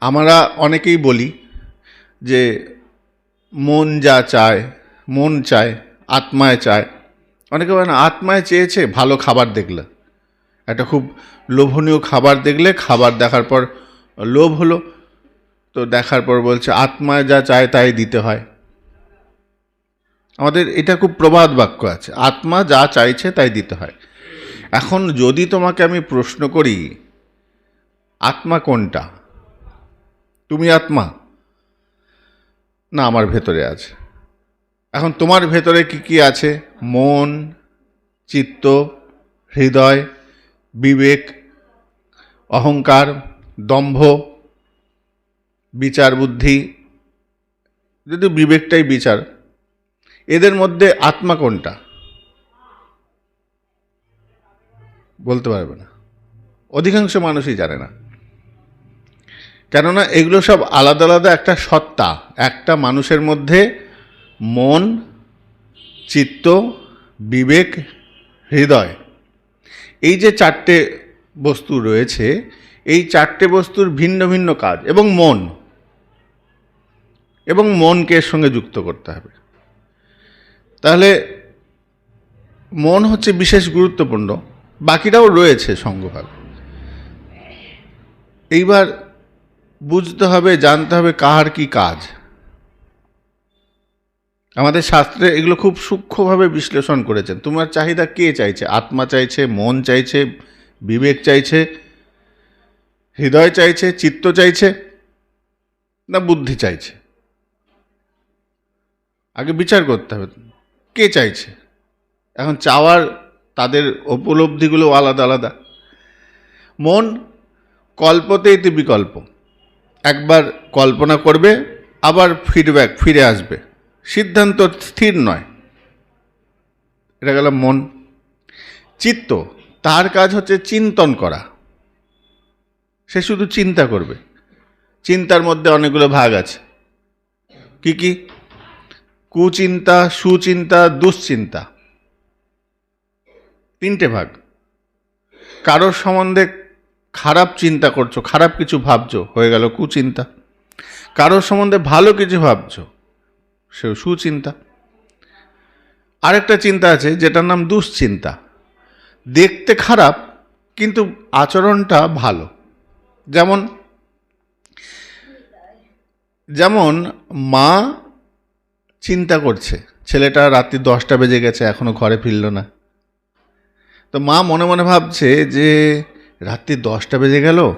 আমরা অনেকেই বলি যে মন যা চায়, মন চায়, আত্মায় চায়। অনেকে বলে না, আত্মায় চেয়েছে ভালো খাবার দেখলে। একটা খুব লোভনীয় খাবার দেখলে খাবার দেখার পর লোভ হলো। তো দেখার পর বলছে, আত্মায় যা চায় তাই দিতে হয়। আমাদের এটা খুব প্রবাদ বাক্য আছে, আত্মা যা চাইছে তাই দিতে হয়। এখন যদি তোমাকে আমি প্রশ্ন করি, আত্মা কোনটা? তুমি আত্মা। না, আমার ভেতরে আছে। এখন তোমার ভেতরে কি কি আছে? মন, চিত্ত, হৃদয়, বিবেক, অহংকার, দম্ভ, বিচার বুদ্ধি। যদি বিবেকটাই বিচার, এদের মধ্যে আত্মা কোনটা? বলতে পারবে না। অধিকাংশ মানুষই জানে না। কেননা এগুলো সব আলাদা আলাদা একটা সত্তা, একটা মানুষের মধ্যে মন, চিত্ত, বিবেক, হৃদয়। এই যে চারটে বস্তু রয়েছে, এই চারটে বস্তুর ভিন্ন ভিন্ন কাজ এবং মন। এবং মনকে এর সঙ্গে যুক্ত করতে হবে। তাহলে মন হচ্ছে বিশেষ গুরুত্বপূর্ণ, বাকিটাও রয়েছে সঙ্গভাবে এইবার বুঝতে হবে, জানতে হবে কার কি কাজ। আমাদের শাস্ত্রে এগুলো খুব সূক্ষ্মভাবে বিশ্লেষণ করেছেন। তোমার চাহিদা কে চাইছে? আত্মা চাইছে, মন চাইছে, বিবেক চাইছে, হৃদয় চাইছে, চিত্ত চাইছে, না বুদ্ধি চাইছে? আগে বিচার করতে হবে, কে চাইছে? এখন চাওয়ার তাদের উপলব্ধিগুলো আলাদা আলাদা। মন কল্পতে ইতি বিকল্প। একবার কল্পনা করবে, আবার ফিডব্যাক ফিরে আসবে। সিদ্ধান্ত স্থির নয়। এটা গেল মন। চিত্ত, তার কাজ হচ্ছে চিন্তন করা। সে শুধু চিন্তা করবে। চিন্তার মধ্যে অনেকগুলো ভাগ আছে। কি কি? কুচিন্তা, সুচিন্তা, দুশ্চিন্তা। তিনটে ভাগ। কারোর সম্বন্ধে খারাপ চিন্তা করছ, খারাপ কিছু ভাবছ, হয়ে গেল কুচিন্তা। কারোর সম্বন্ধে ভালো কিছু ভাবছ সে সুচিন্তা। আরেকটা চিন্তা আছে, যেটার নাম দুশ্চিন্তা। দেখতে খারাপ, কিন্তু আচরণটা ভালো। যেমন যেমন মা চিন্তা করছে, ছেলেটা রাত্রি দশটা বেজে গেছে, এখনও ঘরে ফিরল না। তো মা মনে মনে ভাবছে যে রাত্রি দশটা বেজে গেল।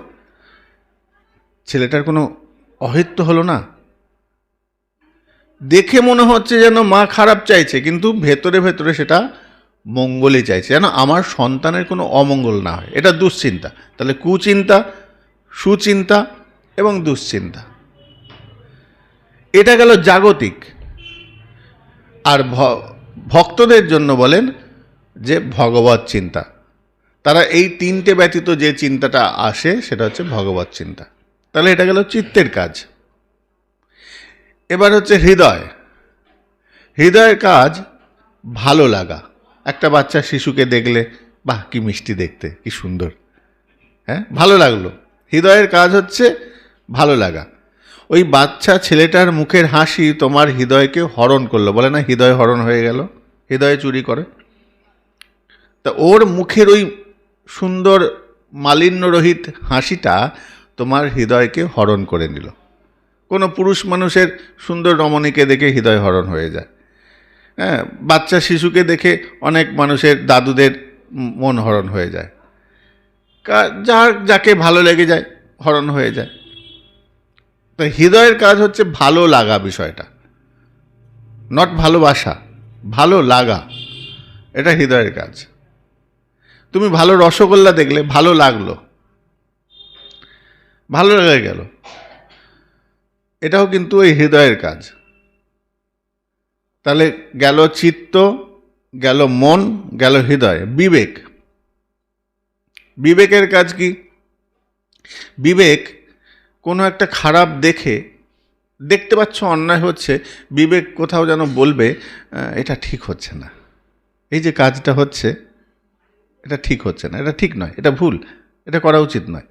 ছেলেটার কোনো অহিত্য হলো না। দেখে মনে হচ্ছে যেন মা খারাপ চাইছে, কিন্তু ভেতরে ভেতরে সেটা মঙ্গলই চাইছে। যেন আমার সন্তানের কোনো অমঙ্গল না হয়। এটা দুশ্চিন্তা। তাহলে কুচিন্তা, সুচিন্তা এবং দুশ্চিন্তা। এটা গেল জাগতিক। আর ভক্তদের জন্য বলেন যে ভগবত চিন্তা। তারা এই তিনটে ব্যতীত যে চিন্তাটা আসে, সেটা হচ্ছে ভগবত চিন্তা। তাহলে এটা গেল চিত্তের কাজ। এবার হচ্ছে হৃদয়। হৃদয়ের কাজ ভালো লাগা। একটা বাচ্চা শিশুকে দেখলে, বাহ, কি মিষ্টি দেখতে, কি সুন্দর। হ্যাঁ ভালো লাগল। হৃদয়ের কাজ হচ্ছে ভালো লাগা। ওই বাচ্চা ছেলেটার মুখের হাসি তোমার হৃদয়কে হরণ করল। বলে না, হৃদয় হরণ হয়ে গেল, হৃদয়ে চুরি করে। তা ওর মুখের ওই সুন্দর মালিন্যরহিত হাসিটা তোমার হৃদয়কে হরণ করে নিল। কোনো পুরুষ মানুষের সুন্দর রমণীকে দেখে হৃদয় হরণ হয়ে যায়। হ্যাঁ বাচ্চা শিশুকে দেখে অনেক মানুষের দাদুদের মন হরণ হয়ে যায়। যার যাকে ভালো লেগে যায়, হরণ হয়ে যায়। তো হৃদয়ের কাজ হচ্ছে ভালো লাগা বিষয়টা। নট ভালোবাসা, ভালো লাগা। এটা হৃদয়ের কাজ। তুমি ভালো রসগোল্লা দেখলে ভালো লাগল। ভালো লেগে গেল। এটাও কিন্তু ওই হৃদয়ের কাজ। তাহলে গেল চিত্ত, গেল মন, গেল হৃদয়। বিবেক। বিবেকের কাজ কি? বিবেক কোনো একটা খারাপ দেখে, দেখতে পাচ্ছ অন্যায় হচ্ছে, বিবেক কোথাও যেন বলবে এটা ঠিক হচ্ছে না। এই যে কাজটা হচ্ছে এটা ঠিক হচ্ছে না, এটা ঠিক নয়, এটা ভুল, এটা করা উচিত নয়।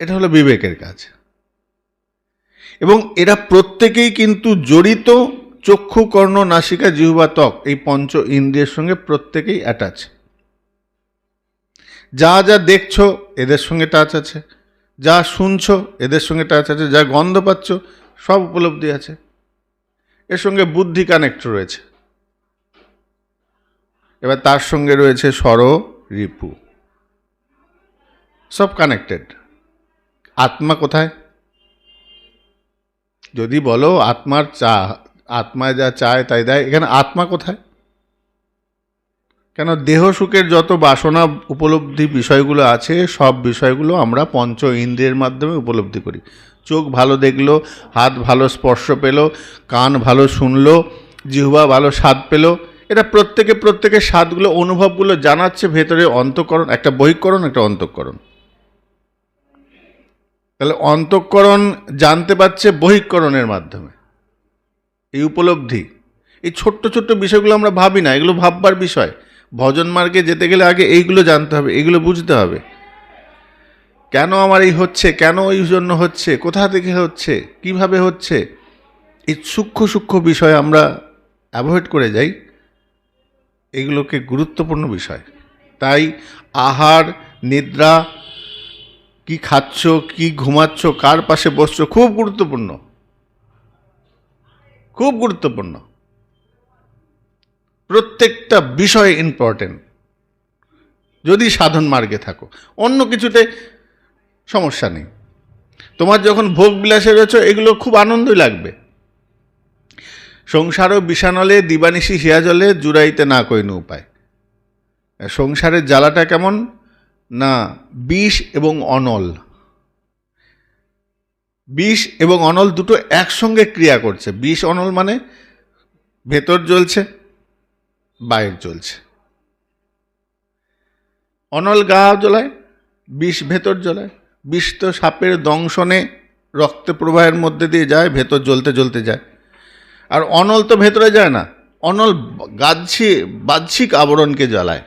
এটা হলো বিবেকের কাজ। এবং এরা প্রত্যেকেই কিন্তু জড়িত চক্ষু, কর্ণ, নাসিকা, জিহ্বা, ত্বক, এই পঞ্চ ইন্দ্রিয়ের সঙ্গে প্রত্যেকেই অ্যাটাচ যা যা দেখছ, এদের সঙ্গে টাচ আছে। যা শুনছো, এদের সঙ্গে টাচ আছে। যা গন্ধ পাচ্ছ, সব উপলব্ধি আছে। এর সঙ্গে বুদ্ধি কানেক্ট রয়েছে। এবার তার সঙ্গে রয়েছে স্বর রিপু। সব কানেক্টেড আত্মা কোথায়? যদি বলো আত্মার চা, আত্মায় যা চায় তাই দেয়। এখানে আত্মা কোথায়? কেন দেহ সুখের যত বাসনা উপলব্ধি বিষয়গুলো আছে, সব বিষয়গুলো আমরা পঞ্চ ইন্দ্রিয়ের মাধ্যমে উপলব্ধি করি। চোখ ভালো দেখল, হাত ভালো স্পর্শ পেল, কান ভালো শুনলো, জিহ্বা ভালো স্বাদ পেল এটা প্রত্যেকে, প্রত্যেকের স্বাদগুলো, অনুভবগুলো জানাচ্ছে ভেতরে অন্তঃকরণ, একটা বহিঃকরণ, একটা অন্তঃকরণ। তাহলে অন্তঃকরণ জানতে পারছে বহিঃকরণের মাধ্যমে। এই উপলব্ধি। এই ছোট্ট ছোট্ট বিষয়গুলো আমরা ভাবি না, এগুলো ভাববার বিষয়। ভজন মার্গে যেতে গেলে আগে এইগুলো জানতে হবে, এইগুলো বুঝতে হবে। কেন আমার এই হচ্ছে? কেন এই জন্য হচ্ছে? কোথা থেকে হচ্ছে? কীভাবে হচ্ছে? এই সূক্ষ্ম সূক্ষ্ম বিষয় আমরা অ্যাভয়েড করে যাই। এগুলোকে গুরুত্বপূর্ণ বিষয়। তাই আহার, নিদ্রা, কি খাচ্ছ, কি ঘুমাচ্ছ, কার পাশে বসছো, খুব গুরুত্বপূর্ণ। খুব গুরুত্বপূর্ণ। প্রত্যেকটা বিষয় ইম্পর্টেন্ট যদি সাধন মার্গে থাকো। অন্য কিছুতে সমস্যা নেই। তোমার যখন ভোগ বিলাসে রয়েছে, এগুলো খুব আনন্দই লাগবে। সংসারও বিষানলে দিবানিশি হিয়া জলে জুড়াইতে না কইন উপায় সংসারের জ্বালাটা কেমন? না, বিষ এবং অনল। বিষ এবং অনল দুটো একসঙ্গে ক্রিয়া করছে। বিষ অনল মানে ভেতর জ্বলছে বাইর জ্বলছে। অনল গা জ্বলায়, বিষ ভেতর জ্বলায়। বিষ তো সাপের দংশনে রক্ত প্রবাহের মধ্যে দিয়ে যায়, ভেতর জ্বলতে জ্বলতে যায়। আর অনল তো ভেতরে যায় না, অনল গাছি, বাহ্যিক আবরণকে জ্বালায়।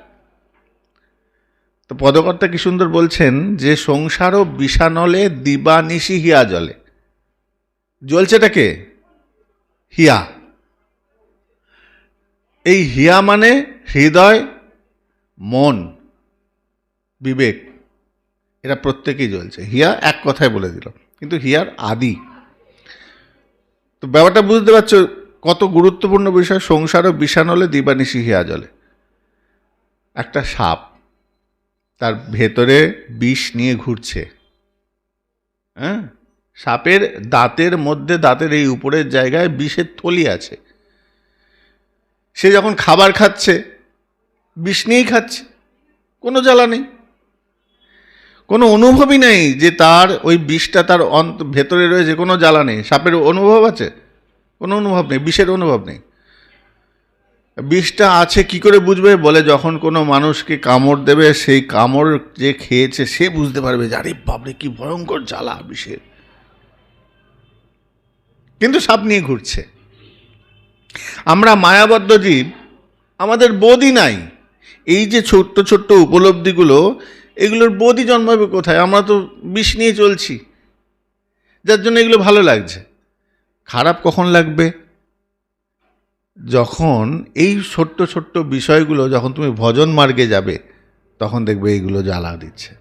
তো পদকর্তা কি সুন্দর বলছেন যে সংসারও বিষানলে, দিবানিশি হিয়া জলে জ্বলছেটাকে হিয়া। এই হিয়া মানে হৃদয়, মন, বিবেক। এরা প্রত্যেকেই জ্বলছে। হিয়া এক কথায় বলে দিল। কিন্তু হিয়ার আদি। তো ব্যাপারটা বুঝতে পারছ কত গুরুত্বপূর্ণ বিষয়, সংসারও বিষানলে দিবানিশি হিয়া জলে একটা সাপ তার ভেতরে বিষ নিয়ে ঘুরছে। হ্যাঁ? সাপের দাঁতের মধ্যে, দাঁতের এই উপরের জায়গায় বিষের থলি আছে। সে যখন খাবার খাচ্ছে, বিষ নিয়েই খাচ্ছে, কোনো জ্বালা নেই। কোনো অনুভবই নেই যে তার ওই বিষটা তার অন্ত, ভেতরে রয়েছে কোনো জ্বালা নেই। সাপের অনুভব আছে? কোনো অনুভব নেই, বিষের অনুভব নেই। বিষটা আছে, কি করে বুঝবে? বলে যখন কোনো মানুষকে কামড় দেবে, সেই কামড় যে খেয়েছে, সে বুঝতে পারবে যে, আরে বাবরে কি ভয়ঙ্কর জ্বালা বিষের। কিন্তু সাপ নিয়ে ঘুরছে। আমরা মায়াবদ্ধ জীব, আমাদের বোধই নাই। এই যে ছোট্ট ছোট্ট উপলব্ধিগুলো এগুলোর বোধই জন্মাবে কোথায়? আমরা তো বিষ নিয়ে চলছি। যার জন্য এগুলো ভালো লাগছে। খারাপ কখন লাগবে? যখন এই ছোট্ট ছোট্ট বিষয়গুলো যখন তুমি ভজন মার্গে যাবে, তখন দেখবে এইগুলো জ্বালা দিচ্ছে।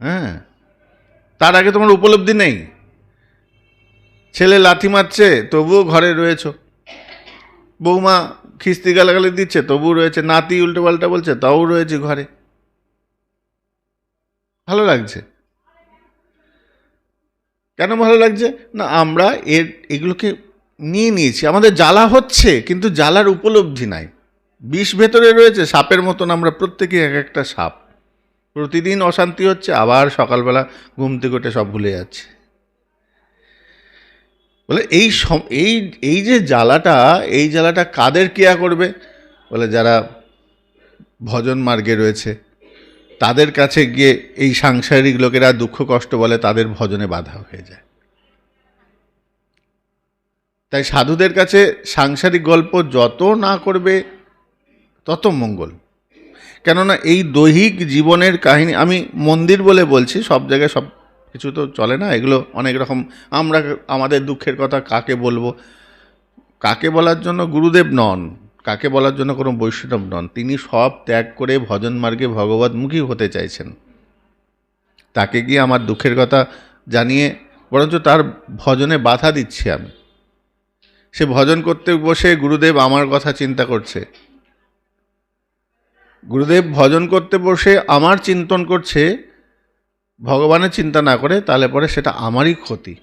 হ্যাঁ? তার আগে তোমার উপলব্ধি নেই। ছেলে লাথি মারছে, তবুও ঘরে রয়েছ। বৌমা খিস্তি গালাগালি দিচ্ছে, তবুও রয়েছে, নাতি উল্টো পাল্টা বলছে, তাও রয়েছে ঘরে। ভালো লাগছে? কেন ভালো লাগছে? না, আমরা এর, এগুলোকে নিয়ে নিয়েছি। আমাদের জ্বালা হচ্ছে, কিন্তু জ্বালার উপলব্ধি নাই। বিষ ভেতরে রয়েছে, সাপের মতন আমরা প্রত্যেকে এক একটা সাপ। প্রতিদিন অশান্তি হচ্ছে, আবার সকালবেলা ঘুম থেকে সব ভুলে যাচ্ছে। বলে, এই এই এই যে জ্বালাটা, এই জ্বালাটা কাদের কেয়া করবে? বলে, যারা ভজন মার্গে রয়েছে, তাদের কাছে গিয়ে এই সাংসারিক লোকেরা দুঃখ কষ্ট বলে তাদের ভজনে বাধা হয়ে যায়। তাই সাধুদের কাছে সাংসারিক গল্প যত না করবে, তত মঙ্গল। কেননা এই দৈহিক জীবনের কাহিনী, আমি মন্দির বলে বলছি, সব জায়গায় সব কিছু তো চলে না, এগুলো অনেক রকম। আমরা আমাদের দুঃখের কথা কাকে বলব? কাকে বলার জন্য গুরুদেব নন, কাকে বলার জন্য কোনো বৈষ্ণব নন, তিনি সব ত্যাগ করে ভজন মার্গে ভগবতমুখী হতে চাইছেন। তাকে গিয়ে আমার দুঃখের কথা জানিয়ে, বরঞ্চ তার ভজনে বাধা দিচ্ছি আমি। সে ভজন করতে বসে গুরুদেব আমার কথা চিন্তা করছে। গুরুদেব ভজন করতে বসে আমার চিন্তন করছে ভগবানের চিন্তা না করে তাহলে পরে সেটা আমারই ক্ষতি।